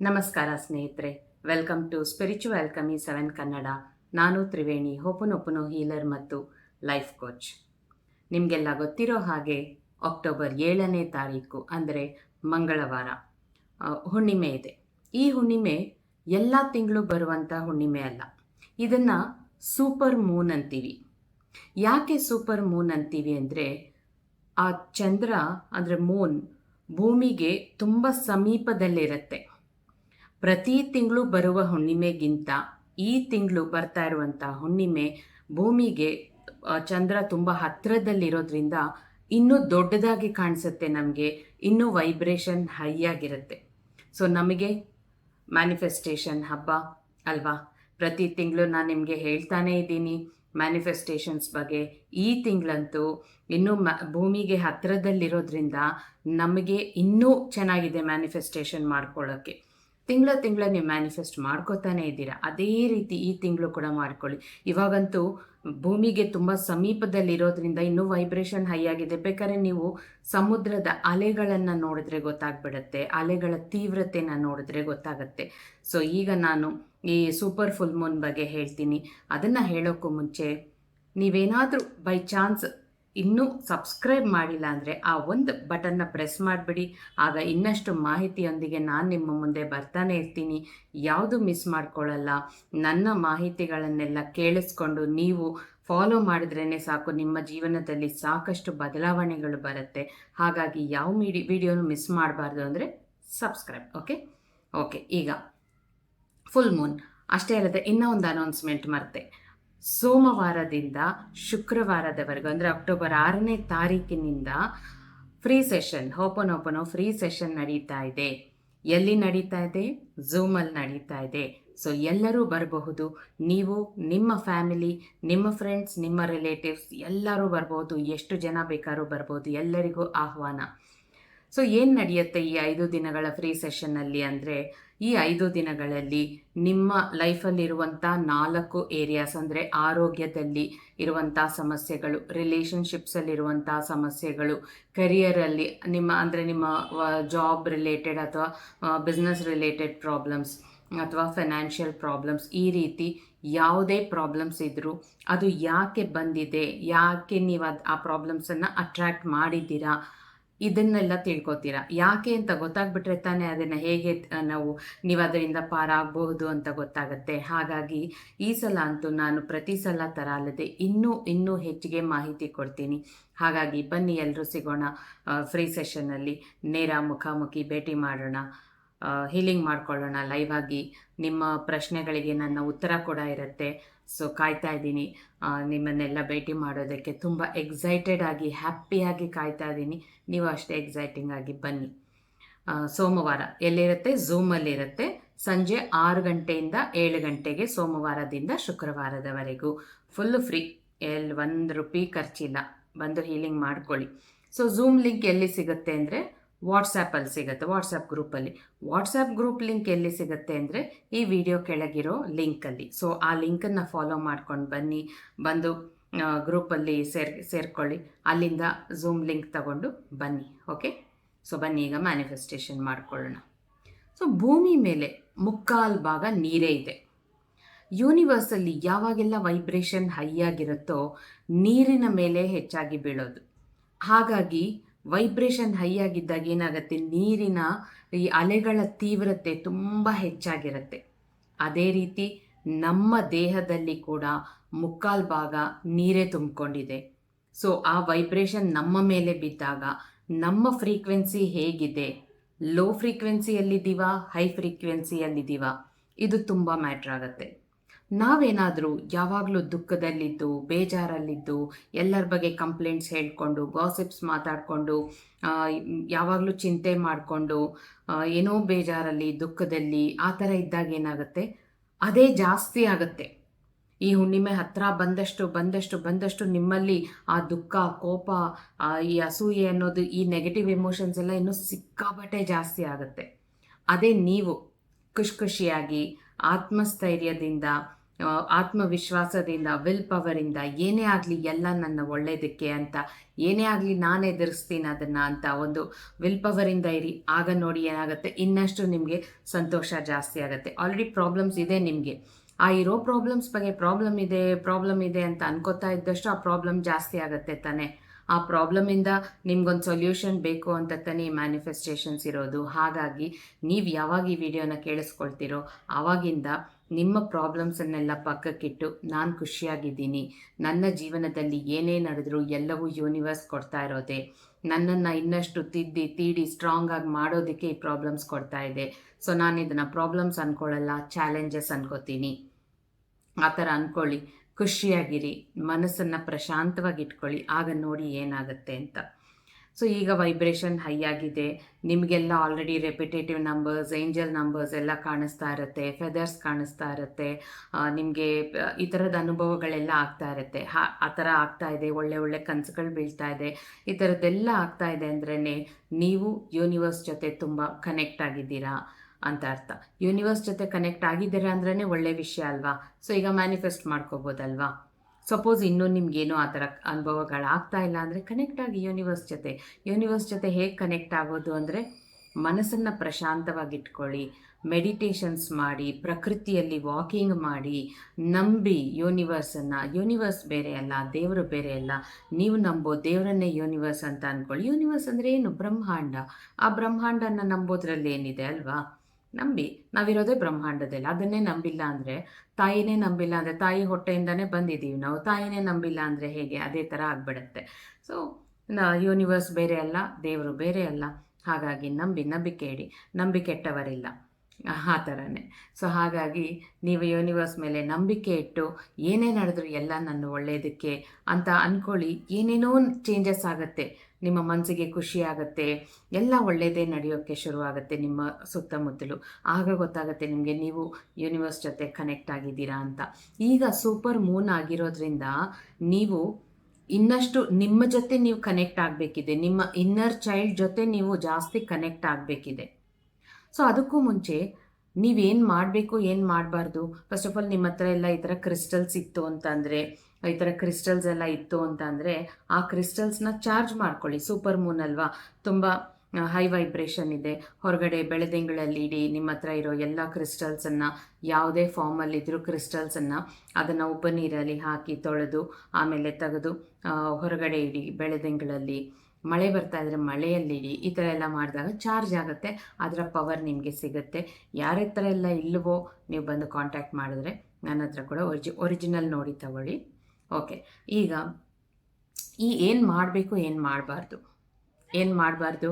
ನಮಸ್ಕಾರ ಸ್ನೇಹಿತರೆ. Welcome to spiritual welcome seven Kannada ನಾನು ತ್ರಿವೇಣಿ ಹೋಪನೊಪನೋ ಹೀಲರ್ ಮತ್ತು ಲೈಫ್ ಕೋಚ್ ನಿಮಗೆಲ್ಲ ಗೊತ್ತಿರೋ ಹಾಗೆ ಅಕ್ಟೋಬರ್ ಏಳನೇ ತಾರೀಕು, ಅಂದರೆ ಮಂಗಳವಾರ ಹುಣ್ಣಿಮೆ ಇದೆ. ಈ ಹುಣ್ಣಿಮೆ ಎಲ್ಲ ತಿಂಗಳು ಬರುವಂಥ ಹುಣ್ಣಿಮೆ ಅಲ್ಲ. ಇದನ್ನು ಸೂಪರ್ ಮೂನ್ ಅಂತೀವಿ. ಯಾಕೆ ಸೂಪರ್ ಮೂನ್ ಅಂತೀವಿ ಅಂದರೆ ಆ ಚಂದ್ರ, ಅಂದರೆ ಮೂನ್ ಭೂಮಿಗೆ ತುಂಬ ಸಮೀಪದಲ್ಲಿರುತ್ತೆ. ಪ್ರತಿ ತಿಂಗಳು ಬರುವ ಹುಣ್ಣಿಮೆಗಿಂತ ಈ ತಿಂಗಳು ಬರ್ತಾ ಇರುವಂಥ ಹುಣ್ಣಿಮೆ ಭೂಮಿಗೆ ಚಂದ್ರ ತುಂಬ ಹತ್ತಿರದಲ್ಲಿರೋದ್ರಿಂದ ಇನ್ನೂ ದೊಡ್ಡದಾಗಿ ಕಾಣಿಸುತ್ತೆ ನಮಗೆ, ಇನ್ನೂ ವೈಬ್ರೇಷನ್ ಹೈ ಆಗಿರುತ್ತೆ. ಸೊ ನಮಗೆ ಮ್ಯಾನಿಫೆಸ್ಟೇಷನ್ ಹಬ್ಬ ಅಲ್ವಾ? ಪ್ರತಿ ತಿಂಗಳು ನಾನು ನಿಮಗೆ ಹೇಳ್ತಾನೇ ಇದ್ದೀನಿ ಮ್ಯಾನಿಫೆಸ್ಟೇಷನ್ಸ್ ಬಗ್ಗೆ. ಈ ತಿಂಗಳಂತೂ ಇನ್ನೂ ಮ, ಭೂಮಿಗೆ ಹತ್ತಿರದಲ್ಲಿರೋದ್ರಿಂದ ನಮಗೆ ಇನ್ನೂ ಚೆನ್ನಾಗಿದೆ ಮ್ಯಾನಿಫೆಸ್ಟೇಷನ್ ಮಾಡ್ಕೊಳ್ಳೋಕ್ಕೆ ತಿಂಗಳ ತಿಂಗಳ ನೀವು ಮ್ಯಾನಿಫೆಸ್ಟ್ ಮಾಡ್ಕೋತಾನೆ ಇದ್ದೀರಾ. ಅದೇ ರೀತಿ ಈ ತಿಂಗಳು ಕೂಡ ಮಾಡ್ಕೊಳ್ಳಿ. ಇವಾಗಂತೂ ಭೂಮಿಗೆ ತುಂಬ ಸಮೀಪದಲ್ಲಿರೋದ್ರಿಂದ ಇನ್ನೂ ವೈಬ್ರೇಷನ್ ಹೈ ಆಗಿದೆ. ಬೇಕಾದ್ರೆ ನೀವು ಸಮುದ್ರದ ಅಲೆಗಳನ್ನು ನೋಡಿದ್ರೆ ಗೊತ್ತಾಗ್ಬಿಡುತ್ತೆ. ಅಲೆಗಳ ತೀವ್ರತೆನ ನೋಡಿದ್ರೆ ಗೊತ್ತಾಗುತ್ತೆ. ಸೊ ಈಗ ನಾನು ಈ ಸೂಪರ್ ಫುಲ್ ಮೂನ್ ಬಗ್ಗೆ ಹೇಳ್ತೀನಿ. ಅದನ್ನು ಹೇಳೋಕ್ಕೂ ಮುಂಚೆ ನೀವೇನಾದರೂ ಬೈ ಚಾನ್ಸ್ ಇನ್ನೂ ಸಬ್ಸ್ಕ್ರೈಬ್ ಮಾಡಿಲ್ಲ ಅಂದರೆ ಆ ಒಂದು ಬಟನ್ನ ಪ್ರೆಸ್ ಮಾಡಿಬಿಡಿ. ಆಗ ಇನ್ನಷ್ಟು ಮಾಹಿತಿಯೊಂದಿಗೆ ನಾನು ನಿಮ್ಮ ಮುಂದೆ ಬರ್ತಾನೆ ಇರ್ತೀನಿ. ಯಾವುದು ಮಿಸ್ ಮಾಡ್ಕೊಳ್ಳಲ್ಲ ನನ್ನ ಮಾಹಿತಿಗಳನ್ನೆಲ್ಲ ಕೇಳಿಸ್ಕೊಂಡು ನೀವು ಫಾಲೋ ಮಾಡಿದ್ರೇ ಸಾಕು. ನಿಮ್ಮ ಜೀವನದಲ್ಲಿ ಸಾಕಷ್ಟು ಬದಲಾವಣೆಗಳು ಬರುತ್ತೆ. ಹಾಗಾಗಿ ಯಾವ ಮೀಡಿ, ವಿಡಿಯೋನು ಮಿಸ್ ಮಾಡಬಾರ್ದು ಅಂದರೆ ಸಬ್ಸ್ಕ್ರೈಬ್, ಓಕೆ? ಓಕೆ, ಈಗ ಫುಲ್ ಮೂನ್ ಅಷ್ಟೇ ಅಲ್ಲದೆ ಇನ್ನೂ ಒಂದು ಅನೌನ್ಸ್ಮೆಂಟ್ ಮರ್ತೆ. ಸೋಮವಾರದಿಂದ ಶುಕ್ರವಾರದವರೆಗೂ, ಅಂದರೆ ಅಕ್ಟೋಬರ್ ಆರನೇ ತಾರೀಕಿನಿಂದ free session open open free session ನಡೀತಾ ಇದೆ. ಎಲ್ಲಿ ನಡೀತಾ ಇದೆ? ಝೂಮಲ್ಲಿ ನಡೀತಾ ಇದೆ. ಸೊ ಎಲ್ಲರೂ ಬರಬಹುದು. ನೀವು, ನಿಮ್ಮ ಫ್ಯಾಮಿಲಿ ನಿಮ್ಮ ಫ್ರೆಂಡ್ಸ್ ನಿಮ್ಮ ರಿಲೇಟಿವ್ಸ್ ಎಲ್ಲರೂ ಬರ್ಬೋದು ಎಷ್ಟು ಜನ ಬೇಕಾದ್ರೂ ಬರ್ಬೋದು ಎಲ್ಲರಿಗೂ ಆಹ್ವಾನ. ಸೊ ಏನು ನಡೆಯುತ್ತೆ ಈ ಐದು ದಿನಗಳ ಫ್ರೀ ಸೆಷನ್ನಲ್ಲಿ ಅಂದರೆ ಈ ಐದು ದಿನಗಳಲ್ಲಿ ನಿಮ್ಮ ಲೈಫಲ್ಲಿರುವಂಥ ನಾಲ್ಕು ಏರಿಯಾಸ್ ಅಂದರೆ ಆರೋಗ್ಯದಲ್ಲಿ ಇರುವಂಥ ಸಮಸ್ಯೆಗಳು ರಿಲೇಷನ್ಶಿಪ್ಸಲ್ಲಿರುವಂಥ ಸಮಸ್ಯೆಗಳು ಕರಿಯರಲ್ಲಿ ನಿಮ್ಮ ಅಂದರೆ ನಿಮ್ಮ ಜಾಬ್ ರಿಲೇಟೆಡ್ ಅಥವಾ ಬಿಸ್ನೆಸ್ ರಿಲೇಟೆಡ್ ಪ್ರಾಬ್ಲಮ್ಸ್ ಅಥವಾ ಫೈನಾನ್ಷಿಯಲ್ ಪ್ರಾಬ್ಲಮ್ಸ್ ಈ ರೀತಿ ಯಾವುದೇ ಪ್ರಾಬ್ಲಮ್ಸ್ ಇದ್ದರೂ ಅದು ಯಾಕೆ ಬಂದಿದೆ, ಯಾಕೆ ನೀವು ಅದು, ಆ ಪ್ರಾಬ್ಲಮ್ಸನ್ನು ಅಟ್ರ್ಯಾಕ್ಟ್ ಮಾಡಿದ್ದೀರಾ ಇದನ್ನೆಲ್ಲ ತಿಳ್ಕೊತೀರಾ? ಯಾಕೆ ಅಂತ ಗೊತ್ತಾಗ್ಬಿಟ್ರೆ ತಾನೇ ಅದನ್ನು ಹೇಗೆ ನಾವು ನೀವು ಅದರಿಂದ ಪಾರಾಗಬಹುದು ಅಂತ ಗೊತ್ತಾಗುತ್ತೆ. ಹಾಗಾಗಿ ಈ ಸಲ ಅಂತೂ ನಾನು ಪ್ರತಿ ಸಲ ಥರ ಅಲ್ಲದೆ ಇನ್ನೂ ಇನ್ನೂ ಹೆಚ್ಚಿಗೆ ಮಾಹಿತಿ ಕೊಡ್ತೀನಿ. ಹಾಗಾಗಿ ಬನ್ನಿ ಎಲ್ಲರೂ ಸಿಗೋಣ ಫ್ರೀ ಸೆಷನ್ನಲ್ಲಿ ನೇರ ಮುಖಾಮುಖಿ ಭೇಟಿ ಮಾಡೋಣ. ಹೀಲಿಂಗ್ ಮಾಡ್ಕೊಳ್ಳೋಣ. ಲೈವ್ ಆಗಿ ನಿಮ್ಮ ಪ್ರಶ್ನೆಗಳಿಗೆ ನನ್ನ ಉತ್ತರ ಕೂಡ ಇರುತ್ತೆ. ಸೊ ಕಾಯ್ತಾ ಇದ್ದೀನಿ. ನಿಮ್ಮನ್ನೆಲ್ಲ ಭೇಟಿ ಮಾಡೋದಕ್ಕೆ ತುಂಬ ಎಕ್ಸೈಟೆಡ್ ಆಗಿ ಹ್ಯಾಪಿಯಾಗಿ ಕಾಯ್ತಾ ಇದ್ದೀನಿ. ನೀವು ಅಷ್ಟೇ ಎಕ್ಸೈಟಿಂಗ್ ಆಗಿ ಬನ್ನಿ. ಸೋಮವಾರ ಎಲ್ಲಿರುತ್ತೆ? ಝೂಮಲ್ಲಿರುತ್ತೆ ಸಂಜೆ ಆರು ಗಂಟೆಯಿಂದ ಏಳು ಗಂಟೆಗೆ ಸೋಮವಾರದಿಂದ ಶುಕ್ರವಾರದವರೆಗೂ. ಫುಲ್ ಫ್ರೀ ಎಲ್ಲಿ ಒಂದು ರುಪಿ ಖರ್ಚಿಲ್ಲ. ಬಂದು ಹೀಲಿಂಗ್ ಮಾಡ್ಕೊಳ್ಳಿ. ಸೊ ಝೂಮ್ ಲಿಂಕ್ ಎಲ್ಲಿ ಸಿಗುತ್ತೆ ಅಂದರೆ ವಾಟ್ಸಪ್ಪಲ್ಲಿ ಸಿಗುತ್ತೆ ವಾಟ್ಸಪ್ ಗ್ರೂಪಲ್ಲಿ ವಾಟ್ಸಪ್ ಗ್ರೂಪ್ ಲಿಂಕ್ ಎಲ್ಲಿ ಸಿಗುತ್ತೆ ಅಂದರೆ ಈ ವಿಡಿಯೋ ಕೆಳಗಿರೋ ಲಿಂಕಲ್ಲಿ ಸೊ ಆ ಲಿಂಕನ್ನು ಫಾಲೋ ಮಾಡ್ಕೊಂಡು ಬನ್ನಿ, ಬಂದು ಗ್ರೂಪಲ್ಲಿ ಸೇರ್, ಸೇರ್ಕೊಳ್ಳಿ. ಅಲ್ಲಿಂದ ಝೂಮ್ ಲಿಂಕ್ ತಗೊಂಡು ಬನ್ನಿ ಓಕೆ ಸೊ ಬನ್ನಿ, ಈಗ ಮ್ಯಾನಿಫೆಸ್ಟೇಷನ್ ಮಾಡಿಕೊಳ್ಳೋಣ. ಸೊ ಭೂಮಿ ಮೇಲೆ ಮುಕ್ಕಾಲು ಭಾಗ ನೀರೇ ಇದೆ. ಯೂನಿವರ್ಸಲ್ಲಿ ಯಾವಾಗೆಲ್ಲ ವೈಬ್ರೇಷನ್ ಹೈ ಆಗಿರುತ್ತೋ ನೀರಿನ ಮೇಲೆ ಹೆಚ್ಚಾಗಿ ಬೀಳೋದು. ಹಾಗಾಗಿ ವೈಬ್ರೇಷನ್ ಹೈ ಆಗಿದ್ದಾಗ ಏನಾಗುತ್ತೆ? ನೀರಿನ ಈ ಅಲೆಗಳ ತೀವ್ರತೆ ತುಂಬ ಹೆಚ್ಚಾಗಿರುತ್ತೆ. ಅದೇ ರೀತಿ ನಮ್ಮ ದೇಹದಲ್ಲಿ ಕೂಡ ಮುಕ್ಕಾಲು ಭಾಗ ನೀರೇ ತುಂಬಿಕೊಂಡಿದೆ. ಸೊ ಆ ವೈಬ್ರೇಷನ್ ನಮ್ಮ ಮೇಲೆ ಬಿದ್ದಾಗ ನಮ್ಮ ಫ್ರೀಕ್ವೆನ್ಸಿ ಹೇಗಿದೆ? ಲೋ ಫ್ರೀಕ್ವೆನ್ಸಿಯಲ್ಲಿದ್ದೀವಾ ಹೈ ಫ್ರೀಕ್ವೆನ್ಸಿಯಲ್ಲಿದ್ದೀವಾ ಇದು ತುಂಬ ಮ್ಯಾಟ್ರ್ ಆಗುತ್ತೆ. ನಾವೇನಾದರೂ ಯಾವಾಗಲೂ ದುಃಖದಲ್ಲಿದ್ದು, ಬೇಜಾರಲ್ಲಿದ್ದು, ಎಲ್ಲರ ಬಗ್ಗೆ ಕಂಪ್ಲೇಂಟ್ಸ್ ಹೇಳ್ಕೊಂಡು ಗಾಸಿಪ್ಸ್ ಮಾತಾಡಿಕೊಂಡು ಯಾವಾಗಲೂ ಚಿಂತೆ ಮಾಡಿಕೊಂಡು ಏನೋ ಬೇಜಾರಲ್ಲಿ, ದುಃಖದಲ್ಲಿ ಆ ಥರ ಇದ್ದಾಗ ಏನಾಗುತ್ತೆ? ಅದೇ ಜಾಸ್ತಿ ಆಗುತ್ತೆ. ಈ ಹುಣ್ಣಿಮೆ ಹತ್ರ ಬಂದಷ್ಟು ಬಂದಷ್ಟು ಬಂದಷ್ಟು ನಿಮ್ಮಲ್ಲಿ ಆ ದುಃಖ, ಕೋಪ ಈ ಅಸೂಯೆ ಅನ್ನೋದು, ಈ ನೆಗೆಟಿವ್ ಎಮೋಷನ್ಸ್ ಎಲ್ಲ ಇನ್ನೂ ಸಿಕ್ಕಾಬಟ್ಟೆ ಜಾಸ್ತಿ ಆಗುತ್ತೆ. ಅದೇ ನೀವು ಖುಷಿ ಖುಷಿಯಾಗಿ ಆತ್ಮಸ್ಥೈರ್ಯದಿಂದ ಆತ್ಮವಿಶ್ವಾಸದಿಂದ ವಿಲ್ ಪವರಿಂದ ಏನೇ ಆಗಲಿ ಎಲ್ಲ ನನ್ನ ಒಳ್ಳೆಯದಕ್ಕೆ ಅಂತ, ಏನೇ ಆಗಲಿ ನಾನು ಎದುರಿಸ್ತೀನಿ ಅದನ್ನು ಅಂತ ಒಂದು ವಿಲ್ ಪವರಿಂದ ಇರಿ. ಆಗ ನೋಡಿ ಏನಾಗುತ್ತೆ? ಇನ್ನಷ್ಟು ನಿಮಗೆ ಸಂತೋಷ ಜಾಸ್ತಿ ಆಗುತ್ತೆ. ಆಲ್ರೆಡಿ ಪ್ರಾಬ್ಲಮ್ಸ್ ಇದೆ ನಿಮಗೆ. ಆ ಇರೋ ಪ್ರಾಬ್ಲಮ್ಸ್ ಬಗ್ಗೆ ಪ್ರಾಬ್ಲಮ್ ಇದೆ ಪ್ರಾಬ್ಲಮ್ ಇದೆ ಅಂತ ಅನ್ಕೋತಾ ಇದ್ದಷ್ಟು ಆ ಪ್ರಾಬ್ಲಮ್ ಜಾಸ್ತಿ ಆಗುತ್ತೆ ತಾನೇ. ಆ ಪ್ರಾಬ್ಲಮಿಂದ ನಿಮ್ಗೊಂದು ಸೊಲ್ಯೂಷನ್ ಬೇಕು ಅಂತ ತಾನೇ ಮ್ಯಾನಿಫೆಸ್ಟೇಷನ್ಸ್ ಇರೋದು. ಹಾಗಾಗಿ, ನೀವು ಯಾವಾಗ ಈ ವಿಡಿಯೋನ ಕೇಳಿಸ್ಕೊಳ್ತೀರೋ ಆವಾಗಿಂದ ನಿಮ್ಮ ಪ್ರಾಬ್ಲಮ್ಸನ್ನೆಲ್ಲ ಪಕ್ಕಕ್ಕಿಟ್ಟು ನಾನು ಖುಷಿಯಾಗಿದ್ದೀನಿ. ನನ್ನ ಜೀವನದಲ್ಲಿ ಏನೇ ನಡೆದರೂ ಎಲ್ಲವೂ ಯೂನಿವರ್ಸ್ ಕೊಡ್ತಾ ಇರೋದೆ. ನನ್ನನ್ನು ಇನ್ನಷ್ಟು ತಿದ್ದಿ, ತೀಡಿ ಸ್ಟ್ರಾಂಗ್ ಆಗಿ ಮಾಡೋದಕ್ಕೆ ಈ ಪ್ರಾಬ್ಲಮ್ಸ್ ಕೊಡ್ತಾ ಇದೆ. ಸೊ, ನಾನು ಇದನ್ನು ಪ್ರಾಬ್ಲಮ್ಸ್ ಅಂದ್ಕೊಳ್ಳಲ್ಲ ಚಾಲೆಂಜಸ್ ಅನ್ಕೋತೀನಿ. ಆ ಥರ ಅಂದ್ಕೊಳ್ಳಿ ಖುಷಿಯಾಗಿರಿ. ಮನಸ್ಸನ್ನು ಪ್ರಶಾಂತವಾಗಿ ಇಟ್ಕೊಳ್ಳಿ ಆಗ ನೋಡಿ ಏನಾಗುತ್ತೆ ಅಂತ. ಸೊ ಈಗ ವೈಬ್ರೇಷನ್ ಹೈ ಆಗಿದೆ. ನಿಮಗೆಲ್ಲ already repetitive numbers angel numbers ಎಲ್ಲ ಕಾಣಿಸ್ತಾ ಇರುತ್ತೆ ಫೆದರ್ಸ್ ಕಾಣಿಸ್ತಾ ಇರುತ್ತೆ ನಿಮಗೆ ಈ ಥರದ ಅನುಭವಗಳೆಲ್ಲ ಆಗ್ತಾ ಇರುತ್ತೆ. ಹಾ, ಆ ಥರ ಆಗ್ತಾ ಇದೆ, ಒಳ್ಳೆ ಒಳ್ಳೆ ಕನಸುಗಳು ಬೀಳ್ತಾ ಇದೆ. ಈ ಥರದ್ದೆಲ್ಲ ಆಗ್ತಾ ಇದೆ ಅಂದ್ರೇ ನೀವು ಯೂನಿವರ್ಸ್ ಜೊತೆ ತುಂಬ ಕನೆಕ್ಟ್ ಆಗಿದ್ದೀರಾ ಅಂತ ಅರ್ಥ. ಯೂನಿವರ್ಸ್ ಜೊತೆ ಕನೆಕ್ಟ್ ಆಗಿದ್ದೀರಾ ಅಂದ್ರೇ ಒಳ್ಳೆ ವಿಷಯ ಅಲ್ವಾ? ಸೊ ಈಗ ಮ್ಯಾನಿಫೆಸ್ಟ್ ಮಾಡ್ಕೋಬೋದಲ್ವಾ? ಸಪೋಸ್ ಇನ್ನೂ ನಿಮ್ಗೇನೋ ಆ ಥರ ಅನುಭವಗಳಾಗ್ತಾ ಇಲ್ಲ ಅಂದರೆ ಕನೆಕ್ಟ್ ಆಗಿ ಯೂನಿವರ್ಸ್ ಜೊತೆ ಯೂನಿವರ್ಸ್ ಜೊತೆ ಹೇಗೆ ಕನೆಕ್ಟ್ ಆಗೋದು ಅಂದರೆ ಮನಸ್ಸನ್ನು ಪ್ರಶಾಂತವಾಗಿಟ್ಕೊಳ್ಳಿ ಮೆಡಿಟೇಷನ್ಸ್ ಮಾಡಿ, ಪ್ರಕೃತಿಯಲ್ಲಿ ವಾಕಿಂಗ್ ಮಾಡಿ, ನಂಬಿ ಯೂನಿವರ್ಸನ್ನು ಯೂನಿವರ್ಸ್ ಬೇರೆ ಅಲ್ಲ, ದೇವರು ಬೇರೆ ಅಲ್ಲ. ನೀವು ನಂಬೋ ದೇವರನ್ನೇ ಯೂನಿವರ್ಸ್ ಅಂತ ಅಂದ್ಕೊಳ್ಳಿ ಯೂನಿವರ್ಸ್ ಅಂದರೆ ಏನು? ಬ್ರಹ್ಮಾಂಡ. ಆ ಬ್ರಹ್ಮಾಂಡನ ನಂಬೋದ್ರಲ್ಲಿ ಏನಿದೆ ಅಲ್ವಾ? ನಂಬಿ ನಾವಿರೋದೇ ಬ್ರಹ್ಮಾಂಡದಲ್ಲಿ. ಅದನ್ನೇ ನಂಬಿಲ್ಲ ಅಂದರೆ ತಾಯಿನೇ ನಂಬಿಲ್ಲ ಅಂದರೆ ತಾಯಿ ಹೊಟ್ಟೆಯಿಂದನೇ ಬಂದಿದ್ದೀವಿ ನಾವು. ತಾಯಿನೇ ನಂಬಿಲ್ಲ ಅಂದರೆ ಹೇಗೆ? ಅದೇ ಥರ ಆಗಿಬಿಡುತ್ತೆ. ಸೊ ಯೂನಿವರ್ಸ್ ಬೇರೆ ಅಲ್ಲ, ದೇವರು ಬೇರೆ ಅಲ್ಲ. ಹಾಗಾಗಿ ನಂಬಿ, ನಂಬಿಕೆ ಇಡಿ. ನಂಬಿಕೆ ಕೆಟ್ಟವರಿಲ್ಲ. ಆ ಥರನೇ. ಸೊ ಹಾಗಾಗಿ ನೀವು ಯೂನಿವರ್ಸ್ ಮೇಲೆ ನಂಬಿಕೆ ಇಟ್ಟು ಏನೇ ನಡೆದ್ರು ಎಲ್ಲ ನನ್ನ ಒಳ್ಳೆಯದಕ್ಕೆ ಅಂತ ಅಂದ್ಕೊಳ್ಳಿ ಏನೇನೋ ಚೇಂಜಸ್ ಆಗುತ್ತೆ. ನಿಮ್ಮ ಮನಸ್ಸಿಗೆ ಖುಷಿ ಆಗುತ್ತೆ. ಎಲ್ಲ ಒಳ್ಳೆಯದೇ ನಡೆಯೋಕ್ಕೆ ಶುರುವಾಗುತ್ತೆ ನಿಮ್ಮ ಸುತ್ತಮುತ್ತಲು. ಆಗ ಗೊತ್ತಾಗುತ್ತೆ ನಿಮಗೆ ನೀವು ಯೂನಿವರ್ಸ್ ಜೊತೆ ಕನೆಕ್ಟ್ ಆಗಿದ್ದೀರಾ ಅಂತ. ಈಗ ಸೂಪರ್ ಮೂನ್ ಆಗಿರೋದ್ರಿಂದ ನೀವು ಇನ್ನಷ್ಟು ನಿಮ್ಮ ಜೊತೆ ನೀವು ಕನೆಕ್ಟ್ ಆಗಬೇಕಿದೆ. ನಿಮ್ಮ ಇನ್ನರ್ ಚೈಲ್ಡ್ ಜೊತೆ ನೀವು ಜಾಸ್ತಿ ಕನೆಕ್ಟ್ ಆಗಬೇಕಿದೆ. ಸೊ ಅದಕ್ಕೂ ಮುಂಚೆ ನೀವೇನು ಮಾಡಬೇಕು, ಏನು ಮಾಡಬಾರ್ದು? ಫಸ್ಟ್ ಆಫ್ ಆಲ್ ನಿಮ್ಮ ಹತ್ರ ಎಲ್ಲ ಈ ಥರ ಕ್ರಿಸ್ಟಲ್ಸ್ ಇತ್ತು ಅಂತಂದರೆ, ಈ ಥರ ಕ್ರಿಸ್ಟಲ್ಸ್ ಎಲ್ಲ ಇತ್ತು ಅಂತಂದರೆ, ಆ ಕ್ರಿಸ್ಟಲ್ಸ್ನ ಚಾರ್ಜ್ ಮಾಡ್ಕೊಳ್ಳಿ. ಸೂಪರ್ ಮೂನ್ ಅಲ್ವಾ? ತುಂಬ ಹೈ ವೈಬ್ರೇಷನ್ ಇದೆ. ಹೊರಗಡೆ ಬೆಳೆದಿಂಗಳಲ್ಲಿ ಇಡಿ ನಿಮ್ಮ ಹತ್ರ ಇರೋ ಎಲ್ಲ ಕ್ರಿಸ್ಟಲ್ಸನ್ನು ಯಾವುದೇ ಫಾರ್ಮಲ್ಲಿದ್ದರೂ ಕ್ರಿಸ್ಟಲ್ಸನ್ನು ಅದನ್ನು ಉಪ್ಪು ನೀರಲ್ಲಿ ಹಾಕಿ ತೊಳೆದು, ಆಮೇಲೆ ತೆಗೆದು ಹೊರಗಡೆ ಇಡಿ ಬೆಳೆದಿಂಗಳಲ್ಲಿ. ಮಳೆ ಬರ್ತಾ ಇದ್ರೆ ಮಳೆಯಲ್ಲಿಡಿ ಈ ಥರ ಎಲ್ಲ ಮಾಡಿದಾಗ ಚಾರ್ಜ್ ಆಗುತ್ತೆ. ಅದರ ಪವರ್ ನಿಮಗೆ ಸಿಗುತ್ತೆ. ಯಾರ ಹತ್ರ ಎಲ್ಲ ಇಲ್ಲವೋ ನೀವು ಬಂದು ಕಾಂಟ್ಯಾಕ್ಟ್ ಮಾಡಿದ್ರೆ ನನ್ನ ಹತ್ರ ಕೂಡ ಒರಿಜಿ ಒರಿಜಿನಲ್ ನೋಡಿ ತಗೊಳ್ಳಿ. ಓಕೆ ಈಗ ಈ ಏನು ಮಾಡಬೇಕು, ಏನು ಮಾಡಬಾರ್ದು? ಏನು ಮಾಡಬಾರ್ದು?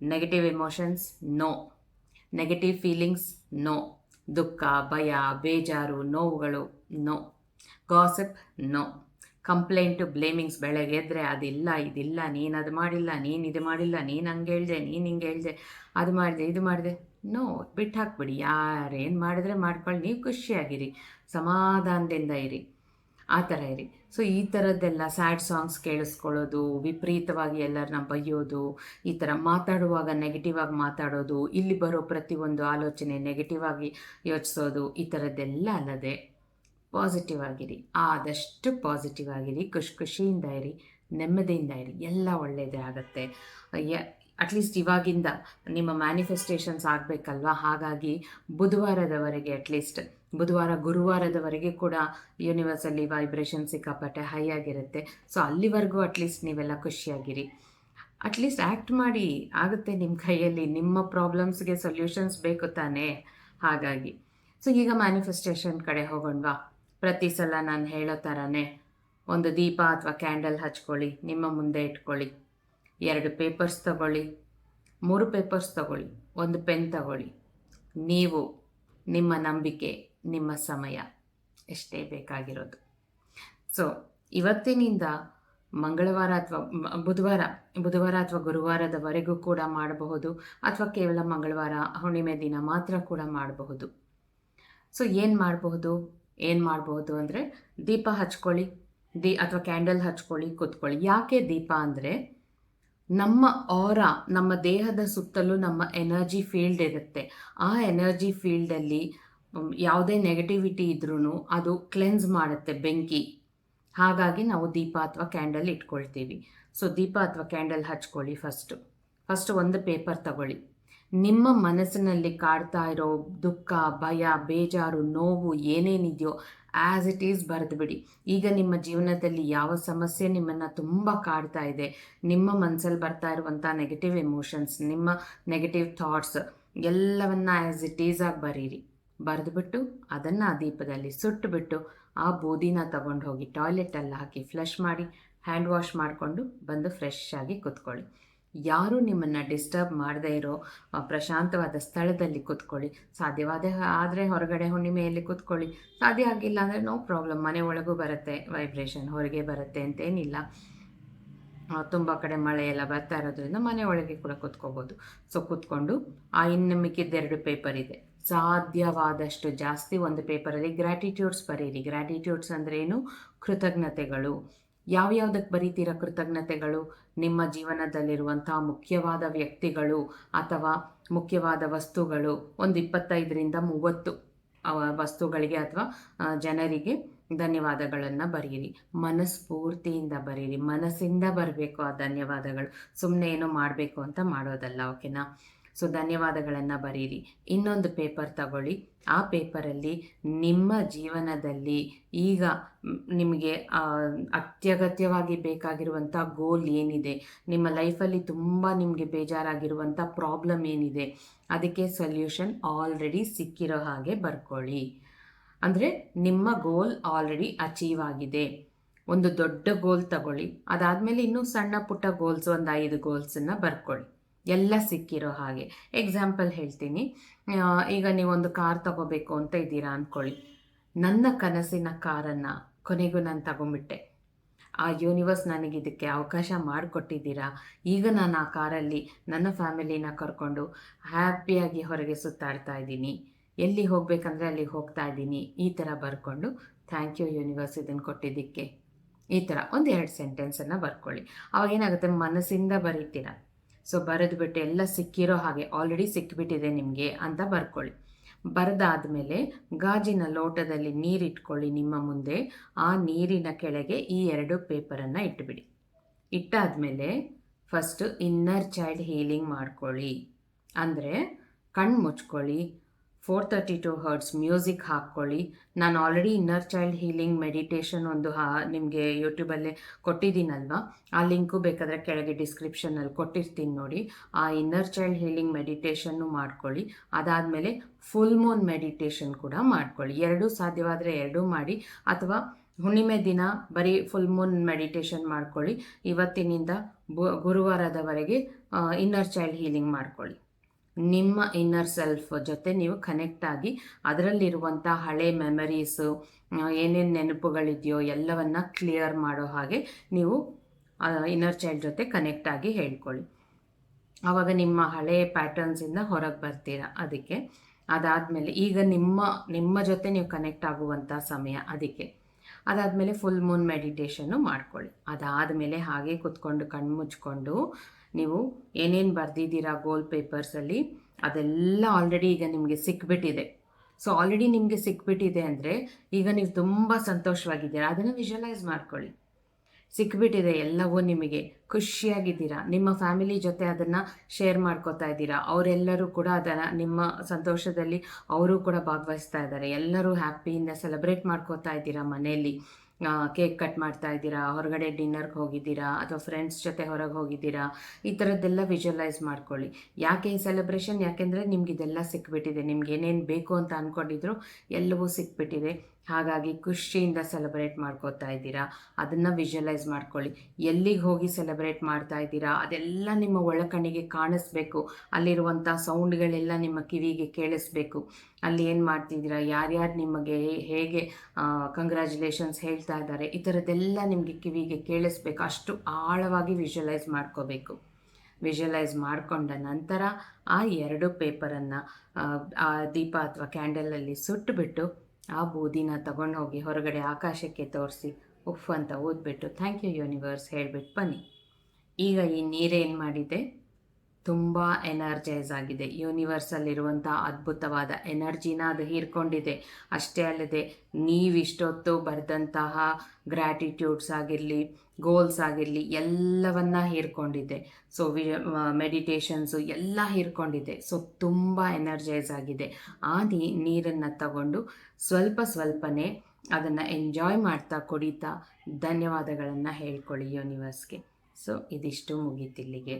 Negative emotions no negative feelings no ದುಃಖ, ಭಯ, ಬೇಜಾರು, ನೋವುಗಳು no gossip no complaint, blamings ಬೆಳಗ್ಗೆ ಎದ್ದರೆ ಅದಿಲ್ಲ, ಇದಿಲ್ಲ, ನೀನು ಅದು ಮಾಡಿಲ್ಲ, ನೀನು ಇದು ಮಾಡಿಲ್ಲ, ನೀನು ಹಂಗೆ ಹೇಳ್ದೆ, ನೀನು ಹಿಂಗೆ ಹೇಳ್ದೆ, ಅದು ಮಾಡಿದೆ, ಇದು ಮಾಡಿದೆ. ನೋ ಬಿಟ್ಟು ಹಾಕ್ಬಿಡಿ. ಯಾರೇನು ಮಾಡಿದ್ರೆ ಮಾಡ್ಕೊಳ್ಳಿ. ನೀವು ಖುಷಿಯಾಗಿರಿ. ಸಮಾಧಾನದಿಂದ ಇರಿ. ಆ ಥರ ಇರಿ. ಸೊ, ಈ ಥರದ್ದೆಲ್ಲ ಸ್ಯಾಡ್ ಸಾಂಗ್ಸ್ ಕೇಳಿಸ್ಕೊಳ್ಳೋದು, ವಿಪರೀತವಾಗಿ ಎಲ್ಲರನ್ನ ಬೈಯೋದು ಈ ಥರ ಮಾತಾಡುವಾಗ ನೆಗೆಟಿವ್ ಆಗಿ ಮಾತಾಡೋದು, ಇಲ್ಲಿ ಬರೋ ಪ್ರತಿಯೊಂದು ಆಲೋಚನೆ ನೆಗೆಟಿವ್ ಆಗಿ ಯೋಚಿಸೋದು, ಈ ಥರದ್ದೆಲ್ಲ ಅಲ್ಲದೆ ಪಾಸಿಟಿವ್ ಆಗಿರಿ, ಆದಷ್ಟು ಪಾಸಿಟಿವ್ ಆಗಿರಿ, ಖುಷಿ ಖುಷಿಯಿಂದ ಇರಿ, ನೆಮ್ಮದಿಯಿಂದ ಇರಿ, ಎಲ್ಲ ಒಳ್ಳೆಯದೇ ಆಗುತ್ತೆ. ಅಟ್ಲೀಸ್ಟ್ ಇವಾಗಿಂದ ನಿಮ್ಮ ಮ್ಯಾನಿಫೆಸ್ಟೇಷನ್ಸ್ ಆಗಬೇಕಲ್ವಾ? ಹಾಗಾಗಿ ಬುಧವಾರದವರೆಗೆ ಅಟ್ಲೀಸ್ಟ್ ಬುಧವಾರ, ಗುರುವಾರದವರೆಗೆ ಕೂಡ ಯೂನಿವರ್ಸಲ್ಲಿ ವೈಬ್ರೇಷನ್ ಸಿಕ್ಕಾಪಟ್ಟೆ ಹೈ ಆಗಿರುತ್ತೆ. ಸೊ ಅಲ್ಲಿವರೆಗೂ ಅಟ್ಲೀಸ್ಟ್ ನೀವೆಲ್ಲ ಖುಷಿಯಾಗಿರಿ. ಅಟ್ಲೀಸ್ಟ್ ಆ್ಯಕ್ಟ್ ಮಾಡಿ ಆಗುತ್ತೆ ನಿಮ್ಮ ಕೈಯಲ್ಲಿ, ನಿಮ್ಮ ಪ್ರಾಬ್ಲಮ್ಸ್ಗೆ ಸೊಲ್ಯೂಷನ್ಸ್ ಬೇಕು ತಾನೇ? ಹಾಗಾಗಿ. ಸೊ ಈಗ ಮ್ಯಾನಿಫೆಸ್ಟೇಷನ್ ಕಡೆ ಹೋಗೋಣವಾ? ಪ್ರತಿ ಸಲ ನಾನು ಹೇಳೋ ಥರನೇ ಒಂದು ದೀಪ ಅಥವಾ ಕ್ಯಾಂಡಲ್ ಹಚ್ಕೊಳ್ಳಿ, ನಿಮ್ಮ ಮುಂದೆ ಇಟ್ಕೊಳ್ಳಿ. ಎರಡು ಪೇಪರ್ಸ್ ತಗೊಳ್ಳಿ, ಮೂರು ಪೇಪರ್ಸ್ ತಗೊಳ್ಳಿ, ಒಂದು ಪೆನ್ ತಗೊಳ್ಳಿ. ನೀವು, ನಿಮ್ಮ ನಂಬಿಕೆ, ನಿಮ್ಮ ಸಮಯ, ಎಷ್ಟೇ ಬೇಕಾಗಿರೋದು. ಸೊ ಇವತ್ತಿನಿಂದ ಮಂಗಳವಾರ ಅಥವಾ ಬುಧವಾರ ಬುಧವಾರ ಅಥವಾ ಗುರುವಾರದವರೆಗೂ ಕೂಡ ಮಾಡಬಹುದು, ಅಥವಾ ಕೇವಲ ಮಂಗಳವಾರ ಹುಣ್ಣಿಮೆ ದಿನ ಮಾತ್ರ ಕೂಡ ಮಾಡಬಹುದು. ಸೊ ಏನು ಮಾಡಬಹುದು? ಏನು ಮಾಡ್ಬೋದು ಅಂದರೆ ದೀಪ ಹಚ್ಕೊಳ್ಳಿ, ದೀ ಅಥವಾ ಕ್ಯಾಂಡಲ್ ಹಚ್ಕೊಳ್ಳಿ, ಕೂತ್ಕೊಳ್ಳಿ. ಯಾಕೆ ದೀಪ ಅಂದರೆ ನಮ್ಮ ಆರ ನಮ್ಮ ದೇಹದ ಸುತ್ತಲೂ ನಮ್ಮ ಎನರ್ಜಿ ಫೀಲ್ಡ್ ಇರುತ್ತೆ. ಆ ಎನರ್ಜಿ ಫೀಲ್ಡಲ್ಲಿ ಯಾವುದೇ ನೆಗೆಟಿವಿಟಿ ಇದ್ರೂ ಅದು ಕ್ಲೆನ್ಸ್ ಮಾಡುತ್ತೆ ಬೆಂಕಿ. ಹಾಗಾಗಿ ನಾವು ದೀಪ ಅಥವಾ ಕ್ಯಾಂಡಲ್ ಇಟ್ಕೊಳ್ತೀವಿ. ಸೊ ದೀಪ ಅಥವಾ ಕ್ಯಾಂಡಲ್ ಹಚ್ಕೊಳ್ಳಿ ಫಸ್ಟು ಫಸ್ಟ್ ಒಂದು ಪೇಪರ್ ತಗೊಳ್ಳಿ. ನಿಮ್ಮ ಮನಸ್ಸಿನಲ್ಲಿ ಕಾಡ್ತಾ ಇರೋ ದುಃಖ, ಭಯ, ಬೇಜಾರು, ನೋವು ಏನೇನಿದೆಯೋ ಆ್ಯಸ್ ಇಟ್ ಈಸ್ ಬರೆದುಬಿಡಿ ಈಗ ನಿಮ್ಮ ಜೀವನದಲ್ಲಿ ಯಾವ ಸಮಸ್ಯೆ ನಿಮ್ಮನ್ನು ತುಂಬ ಕಾಡ್ತಾ ಇದೆ, ನಿಮ್ಮ ಮನಸ್ಸಲ್ಲಿ ಬರ್ತಾ ಇರುವಂಥ ನೆಗೆಟಿವ್ ಎಮೋಷನ್ಸ್ ನಿಮ್ಮ ನೆಗೆಟಿವ್ ಥಾಟ್ಸ್ ಎಲ್ಲವನ್ನ ಆ್ಯಸ್ ಇಟ್ ಈಸ್ ಆಗಿ ಬರೀರಿ. ಬರೆದುಬಿಟ್ಟು ಅದನ್ನು ಆ ದೀಪದಲ್ಲಿ ಸುಟ್ಟುಬಿಟ್ಟು ಆ ಬೂದಿನ ತಗೊಂಡು ಹೋಗಿ ಟಾಯ್ಲೆಟಲ್ಲಿ ಹಾಕಿ ಫ್ಲಶ್ ಮಾಡಿ ಹ್ಯಾಂಡ್ ವಾಶ್ ಮಾಡಿಕೊಂಡು ಬಂದು ಫ್ರೆಶ್ ಆಗಿ ಕೂತ್ಕೊಳ್ಳಿ. ಯಾರೂ ನಿಮ್ಮನ್ನು ಡಿಸ್ಟರ್ಬ್ ಮಾಡದೇ ಇರೋ ಪ್ರಶಾಂತವಾದ ಸ್ಥಳದಲ್ಲಿ ಕೂತ್ಕೊಳ್ಳಿ. ಸಾಧ್ಯವಾದ ಆದರೆ ಹೊರಗಡೆ ಹುಣ್ಣಿಮೆಯಲ್ಲಿ ಕೂತ್ಕೊಳ್ಳಿ. ಸಾಧ್ಯ ಆಗಿಲ್ಲ ಅಂದರೆ ನೋ ಪ್ರಾಬ್ಲಮ್ ಮನೆ ಒಳಗೂ ಬರುತ್ತೆ ವೈಬ್ರೇಷನ್ ಹೊರಗೆ ಬರುತ್ತೆ ಅಂತೇನಿಲ್ಲ. ತುಂಬ ಕಡೆ ಮಳೆ ಎಲ್ಲ ಬರ್ತಾ ಇರೋದ್ರಿಂದ ಮನೆ ಒಳಗೆ ಕೂಡ ಕೂತ್ಕೋಬೋದು. ಸೊ ಕೂತ್ಕೊಂಡು, ಆ, ಇನ್ನು ಮಿಕ್ಕಿದ್ದೆರಡು ಪೇಪರ್ ಇದೆ. ಸಾಧ್ಯವಾದಷ್ಟು ಜಾಸ್ತಿ ಒಂದು ಪೇಪರಲ್ಲಿ ಗ್ರ್ಯಾಟಿಟ್ಯೂಡ್ಸ್ ಬರೀರಿ. ಗ್ರ್ಯಾಟಿಟ್ಯೂಡ್ಸ್ ಅಂದ್ರೇನು ಕೃತಜ್ಞತೆಗಳು. ಯಾವ್ಯಾವ್ದಕ್ಕೆ ಬರೀತೀರ ಕೃತಜ್ಞತೆಗಳು? ನಿಮ್ಮ ಜೀವನದಲ್ಲಿರುವಂಥ ಮುಖ್ಯವಾದ ವ್ಯಕ್ತಿಗಳು ಅಥವಾ ಮುಖ್ಯವಾದ ವಸ್ತುಗಳು? ಒಂದು ಇಪ್ಪತ್ತೈದರಿಂದ ಮೂವತ್ತು ವಸ್ತುಗಳಿಗೆ ಅಥವಾ ಜನರಿಗೆ ಧನ್ಯವಾದಗಳನ್ನು ಬರೀರಿ. ಮನಸ್ಫೂರ್ತಿಯಿಂದ ಬರೀರಿ. ಮನಸ್ಸಿಂದ ಬರಬೇಕು ಆ ಧನ್ಯವಾದಗಳು. ಸುಮ್ಮನೆ ಏನೋ ಮಾಡಬೇಕು ಅಂತ ಮಾಡೋದಲ್ಲ, ಓಕೆನಾ? ಸೊ ಧನ್ಯವಾದಗಳನ್ನು ಬರೀರಿ. ಇನ್ನೊಂದು ಪೇಪರ್ ತಗೊಳ್ಳಿ. ಆ ಪೇಪರಲ್ಲಿ ನಿಮ್ಮ ಜೀವನದಲ್ಲಿ ಈಗ ನಿಮಗೆ ಅತ್ಯಗತ್ಯವಾಗಿ ಬೇಕಾಗಿರುವಂಥ ಗೋಲ್ ಏನಿದೆ, ನಿಮ್ಮ ಲೈಫಲ್ಲಿ ತುಂಬ ನಿಮಗೆ ಬೇಜಾರಾಗಿರುವಂಥ ಪ್ರಾಬ್ಲಮ್ ಏನಿದೆ, ಅದಕ್ಕೆ ಸೊಲ್ಯೂಷನ್ ಆಲ್ರೆಡಿ ಸಿಕ್ಕಿರೋ ಹಾಗೆ ಬರ್ಕೊಳ್ಳಿ. ಅಂದರೆ ನಿಮ್ಮ ಗೋಲ್ ಆಲ್ರೆಡಿ ಅಚೀವ್ ಆಗಿದೆ. ಒಂದು ದೊಡ್ಡ ಗೋಲ್ ತಗೊಳ್ಳಿ. ಅದಾದಮೇಲೆ ಇನ್ನೂ ಸಣ್ಣ ಪುಟ್ಟ ಗೋಲ್ಸ್ ಒಂದು ಐದು ಗೋಲ್ಸನ್ನು ಬರ್ಕೊಳ್ಳಿ. ಎಲ್ಲ ಸಿಕ್ಕಿರೋ ಹಾಗೆ. ಎಕ್ಸಾಂಪಲ್ ಹೇಳ್ತೀನಿ. ಈಗ ನೀವೊಂದು ಕಾರ್ ತಗೋಬೇಕು ಅಂತ ಇದ್ದೀರಾ ಅಂದ್ಕೊಳ್ಳಿ ನನ್ನ ಕನಸಿನ ಕಾರನ್ನು ಕೊನೆಗೂ ನಾನು ತಗೊಂಬಿಟ್ಟೆ ಆ ಯೂನಿವರ್ಸ್ ನನಗೆ ಇದಕ್ಕೆ ಅವಕಾಶ ಮಾಡಿಕೊಟ್ಟಿದ್ದೀರಾ? ಈಗ ನಾನು ಆ ಕಾರಲ್ಲಿ ನನ್ನ ಫ್ಯಾಮಿಲಿನ ಕರ್ಕೊಂಡು ಹ್ಯಾಪಿಯಾಗಿ ಹೊರಗೆ ಸುತ್ತಾಡ್ತಾ ಇದ್ದೀನಿ. ಎಲ್ಲಿ ಹೋಗಬೇಕಂದ್ರೆ ಅಲ್ಲಿ ಹೋಗ್ತಾ ಇದ್ದೀನಿ. ಈ ಥರ ಬರ್ಕೊಂಡು ಥ್ಯಾಂಕ್ ಯು ಯೂನಿವರ್ಸ್ ಇದನ್ನು ಕೊಟ್ಟಿದ್ದಕ್ಕೆ. ಈ ಥರ ಒಂದು ಎರಡು ಸೆಂಟೆನ್ಸನ್ನು ಬರ್ಕೊಳ್ಳಿ. ಅವಾಗೇನಾಗುತ್ತೆ ಮನಸ್ಸಿಂದ ಬರೀತೀರ? ಸೊ ಬರೆದುಬಿಟ್ಟು ಎಲ್ಲ ಸಿಕ್ಕಿರೋ ಹಾಗೆ ಆಲ್ರೆಡಿ ಸಿಕ್ಕಿಬಿಟ್ಟಿದೆ ನಿಮಗೆ ಅಂತ ಬರ್ಕೊಳ್ಳಿ. ಬರೆದಾದ್ಮೇಲೆ ಗಾಜಿನ ಲೋಟದಲ್ಲಿ ನೀರಿಟ್ಕೊಳ್ಳಿ ನಿಮ್ಮ ಮುಂದೆ. ಆ ನೀರಿನ ಕೆಳಗೆ ಈ ಎರಡು ಪೇಪರನ್ನು ಇಟ್ಬಿಡಿ. ಇಟ್ಟಾದ್ಮೇಲೆ ಫಸ್ಟು ಇನ್ನರ್ ಚೈಲ್ಡ್ ಹೀಲಿಂಗ್ ಮಾಡ್ಕೊಳ್ಳಿ. ಅಂದರೆ ಕಣ್ಣು ಮುಚ್ಕೊಳ್ಳಿ. Four thirty two hertz music ಹಾಕ್ಕೊಳ್ಳಿ. ನಾನು already inner child healing meditation ಒಂದು ಹಾ, ನಿಮಗೆ ಯೂಟ್ಯೂಬಲ್ಲೇ ಕೊಟ್ಟಿದ್ದೀನಲ್ವಾ? ಆ ಲಿಂಕು ಬೇಕಾದರೆ ಕೆಳಗೆ ಡಿಸ್ಕ್ರಿಪ್ಷನಲ್ಲಿ ಕೊಟ್ಟಿರ್ತೀನಿ ನೋಡಿ. ಆ ಇನ್ನರ್ ಚೈಲ್ಡ್ ಹೀಲಿಂಗ್ ಮೆಡಿಟೇಷನ್ನು ಮಾಡ್ಕೊಳ್ಳಿ. ಅದಾದಮೇಲೆ ಫುಲ್ ಮೂನ್ ಮೆಡಿಟೇಷನ್ ಕೂಡ ಮಾಡ್ಕೊಳ್ಳಿ. ಎರಡೂ ಸಾಧ್ಯವಾದರೆ ಎರಡೂ ಮಾಡಿ. ಅಥವಾ ಹುಣ್ಣಿಮೆ ದಿನ ಬರೀ ಫುಲ್ ಮೂನ್ ಮೆಡಿಟೇಷನ್ ಮಾಡ್ಕೊಳ್ಳಿ. ಇವತ್ತಿನಿಂದ ಗುರುವಾರದವರೆಗೆ ಇನ್ನರ್ ಚೈಲ್ಡ್ ಹೀಲಿಂಗ್ ಮಾಡ್ಕೊಳ್ಳಿ. ನಿಮ್ಮ ಇನ್ನರ್ ಸೆಲ್ಫ್ ಜೊತೆ ನೀವು ಕನೆಕ್ಟ್ ಆಗಿ ಅದರಲ್ಲಿರುವಂಥ ಹಳೆ ಮೆಮರೀಸು ಏನೇನು ನೆನಪುಗಳಿದೆಯೋ ಎಲ್ಲವನ್ನು ಕ್ಲಿಯರ್ ಮಾಡೋ ಹಾಗೆ ನೀವು ಇನ್ನರ್ ಚೈಲ್ಡ್ ಜೊತೆ ಕನೆಕ್ಟ್ ಆಗಿ ಹೇಳ್ಕೊಳ್ಳಿ. ಆವಾಗ ನಿಮ್ಮ ಹಳೆ ಪ್ಯಾಟರ್ನ್ಸಿಂದ ಹೊರಗೆ ಬರ್ತೀರಾ ಅದಕ್ಕೆ. ಅದಾದಮೇಲೆ ಈಗ ನಿಮ್ಮ ನಿಮ್ಮ ಜೊತೆ ನೀವು ಕನೆಕ್ಟ್ ಆಗುವಂಥ ಸಮಯ ಅದಕ್ಕೆ. ಅದಾದಮೇಲೆ ಫುಲ್ ಮೂನ್ ಮೆಡಿಟೇಷನ್ನು ಮಾಡ್ಕೊಳ್ಳಿ. ಅದಾದಮೇಲೆ ಹಾಗೆ ಕುತ್ಕೊಂಡು, ಕಣ್ಣು ಮುಚ್ಕೊಂಡು ನೀವು ಏನೇನು ಬರೆದಿದ್ದೀರಾ ಗೋಲ್ ಪೇಪರ್ಸಲ್ಲಿ ಅದೆಲ್ಲ ಆಲ್ರೆಡಿ ಈಗ ನಿಮಗೆ ಸಿಕ್ಬಿಟ್ಟಿದೆ. ಸೊ ಆಲ್ರೆಡಿ ನಿಮಗೆ ಸಿಕ್ಬಿಟ್ಟಿದೆ ಅಂದರೆ ಈಗ ನೀವು ತುಂಬ ಸಂತೋಷವಾಗಿದ್ದೀರಾ? ಅದನ್ನು ವಿಜುವಲೈಸ್ ಮಾಡ್ಕೊಳ್ಳಿ. ಸಿಕ್ಬಿಟ್ಟಿದೆ ಎಲ್ಲವೂ ನಿಮಗೆ. ಖುಷಿಯಾಗಿದ್ದೀರಾ? ನಿಮ್ಮ ಫ್ಯಾಮಿಲಿ ಜೊತೆ ಅದನ್ನು ಶೇರ್ ಮಾಡ್ಕೋತಾ ಇದ್ದೀರಾ? ಅವರೆಲ್ಲರೂ ಕೂಡ ಅದನ್ನು ನಿಮ್ಮ ಸಂತೋಷದಲ್ಲಿ ಅವರು ಕೂಡ ಭಾಗವಹಿಸ್ತಾ ಇದ್ದಾರೆ. ಎಲ್ಲರೂ ಹ್ಯಾಪಿಯಿಂದ ಸೆಲೆಬ್ರೇಟ್ ಮಾಡ್ಕೋತಾ ಇದ್ದೀರಾ ಮನೆಯಲ್ಲಿ? ಕೇಕ್ ಕಟ್ ಮಾಡ್ತಾ ಇದ್ದೀರಾ? ಹೊರಗಡೆ ಡಿನ್ನರ್ಗೆ ಹೋಗಿದ್ದೀರಾ? ಅಥವಾ ಫ್ರೆಂಡ್ಸ್ ಜೊತೆ ಹೊರಗೆ ಹೋಗಿದ್ದೀರಾ? ಈ ಥರದ್ದೆಲ್ಲ ವಿಜುವಲೈಸ್ ಮಾಡ್ಕೊಳ್ಳಿ. ಯಾಕೆ ಈ ಸೆಲೆಬ್ರೇಷನ್? ಯಾಕೆಂದರೆ ನಿಮ್ಗೆ ಇದೆಲ್ಲ ಸಿಕ್ಬಿಟ್ಟಿದೆ. ನಿಮ್ಗೆ ಏನೇನು ಬೇಕು ಅಂತ ಅಂದ್ಕೊಂಡಿದ್ರು ಎಲ್ಲವೂ ಸಿಕ್ಬಿಟ್ಟಿದೆ. ಹಾಗಾಗಿ ಖುಷಿಯಿಂದ ಸೆಲೆಬ್ರೇಟ್ ಮಾಡ್ಕೋತಾ ಇದ್ದೀರಾ? ಅದನ್ನು ವಿಜುವಲೈಸ್ ಮಾಡ್ಕೊಳ್ಳಿ. ಎಲ್ಲಿಗೆ ಹೋಗಿ ಸೆಲೆಬ್ರೇಟ್ ಮಾಡ್ತಾ ಇದ್ದೀರಾ? ಅದೆಲ್ಲ ನಿಮ್ಮ ಒಳಕಣ್ಣಿಗೆ ಕಾಣಿಸ್ಬೇಕು. ಅಲ್ಲಿರುವಂಥ ಸೌಂಡ್ಗಳೆಲ್ಲ ನಿಮ್ಮ ಕಿವಿಗೆ ಕೇಳಿಸ್ಬೇಕು. ಅಲ್ಲಿ ಏನು ಮಾಡ್ತಿದ್ದೀರಾ? ಯಾರ್ಯಾರು ನಿಮಗೆ ಹೇಗೆ ಕಂಗ್ರ್ಯಾಚುಲೇಷನ್ಸ್ ಹೇಳ್ತಾ ಇದ್ದಾರೆ? ಈ ಥರದ್ದೆಲ್ಲ ನಿಮಗೆ ಕಿವಿಗೆ ಕೇಳಿಸ್ಬೇಕು. ಅಷ್ಟು ಆಳವಾಗಿ ವಿಜುವಲೈಸ್ ಮಾಡ್ಕೋಬೇಕು. ವಿಜುವಲೈಸ್ ಮಾಡಿಕೊಂಡ ನಂತರ ಆ ಎರಡು ಪೇಪರನ್ನು ದೀಪ ಅಥವಾ ಕ್ಯಾಂಡಲಲ್ಲಿ ಸುಟ್ಟುಬಿಟ್ಟು ಆ ಬೂದಿನ ತಗೊಂಡು ಹೋಗಿ ಹೊರಗಡೆ ಆಕಾಶಕ್ಕೆ ತೋರಿಸಿ, ಉಫ್ ಅಂತ ಓದ್ಬಿಟ್ಟು, ಥ್ಯಾಂಕ್ ಯು ಯೂನಿವರ್ಸ್ ಹೇಳಿಬಿಟ್ಟು ಬನ್ನಿ. ಈಗ ಈ ನೀರೇನು ಮಾಡಿದೆ? ತುಂಬ ಎನರ್ಜೈಸ್ ಆಗಿದೆ. ಯೂನಿವರ್ಸಲ್ಲಿರುವಂಥ ಅದ್ಭುತವಾದ ಎನರ್ಜಿನ ಅದು ಹೀರ್ಕೊಂಡಿದೆ. ಅಷ್ಟೇ ಅಲ್ಲದೆ ನೀವಿಷ್ಟೊತ್ತು ಬರೆದಂತಹ ಗ್ರ್ಯಾಟಿಟ್ಯೂಡ್ಸ್ ಆಗಿರಲಿ ಗೋಲ್ಸ್ ಆಗಿರಲಿ ಎಲ್ಲವನ್ನ ಹೀರ್ಕೊಂಡಿದೆ. ಸೊ ವಿ ಮೆಡಿಟೇಷನ್ಸು ಎಲ್ಲ ಹೀರ್ಕೊಂಡಿದೆ. ಸೊ ತುಂಬ ಎನರ್ಜೈಸ್ ಆಗಿದೆ. ಆ ನೀರನ್ನು ತಗೊಂಡು ಸ್ವಲ್ಪ ಸ್ವಲ್ಪನೇ ಅದನ್ನು ಎಂಜಾಯ್ ಮಾಡ್ತಾ ಕುಡಿತಾ ಧನ್ಯವಾದಗಳನ್ನು ಹೇಳ್ಕೊಳ್ಳಿ ಯೂನಿವರ್ಸ್ಗೆ ಸೊ ಇದಿಷ್ಟು ಮುಗೀತಿಲ್ಲಿಗೆ.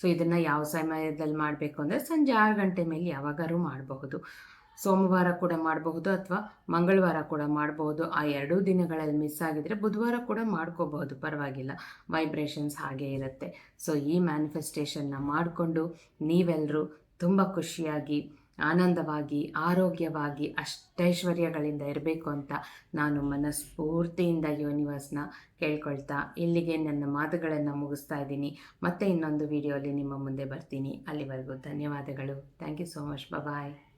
ಸೊ ಇದನ್ನು ಯಾವ ಸಮಯದಲ್ಲಿ ಮಾಡಬೇಕು ಅಂದರೆ ಸಂಜೆ ಆರು ಗಂಟೆ ಮೇಲೆ ಯಾವಾಗಾದ್ರೂ ಮಾಡಬಹುದು. ಸೋಮವಾರ ಕೂಡ ಮಾಡಬಹುದು ಅಥವಾ ಮಂಗಳವಾರ ಕೂಡ ಮಾಡಬಹುದು. ಆ ಎರಡೂ ದಿನಗಳಲ್ಲಿ ಮಿಸ್ ಆಗಿದರೆ ಬುಧವಾರ ಕೂಡ ಮಾಡ್ಕೋಬಹುದು, ಪರವಾಗಿಲ್ಲ. ವೈಬ್ರೇಷನ್ಸ್ ಹಾಗೆ ಇರುತ್ತೆ. ಸೊ ಈ ಮ್ಯಾನಿಫೆಸ್ಟೇಷನ್ನ ಮಾಡಿಕೊಂಡು ನೀವೆಲ್ಲರೂ ತುಂಬ ಖುಷಿಯಾಗಿ ಆನಂದವಾಗಿ, ಆರೋಗ್ಯವಾಗಿ ಅಷ್ಟೈಶ್ವರ್ಯಗಳಿಂದ ಇರಬೇಕು ಅಂತ ನಾನು ಮನಸ್ಫೂರ್ತಿಯಿಂದ ಯೂನಿವರ್ಸ್ನ ಕೇಳ್ಕೊಳ್ತಾ ಇಲ್ಲಿಗೆ ನನ್ನ ಮಾತುಗಳನ್ನು ಮುಗಿಸ್ತಾ ಇದ್ದೀನಿ. ಮತ್ತೆ ಇನ್ನೊಂದು ವಿಡಿಯೋಲಿ ನಿಮ್ಮ ಮುಂದೆ ಬರ್ತೀನಿ. ಅಲ್ಲಿವರೆಗೂ ಧನ್ಯವಾದಗಳು. Thank you so much bye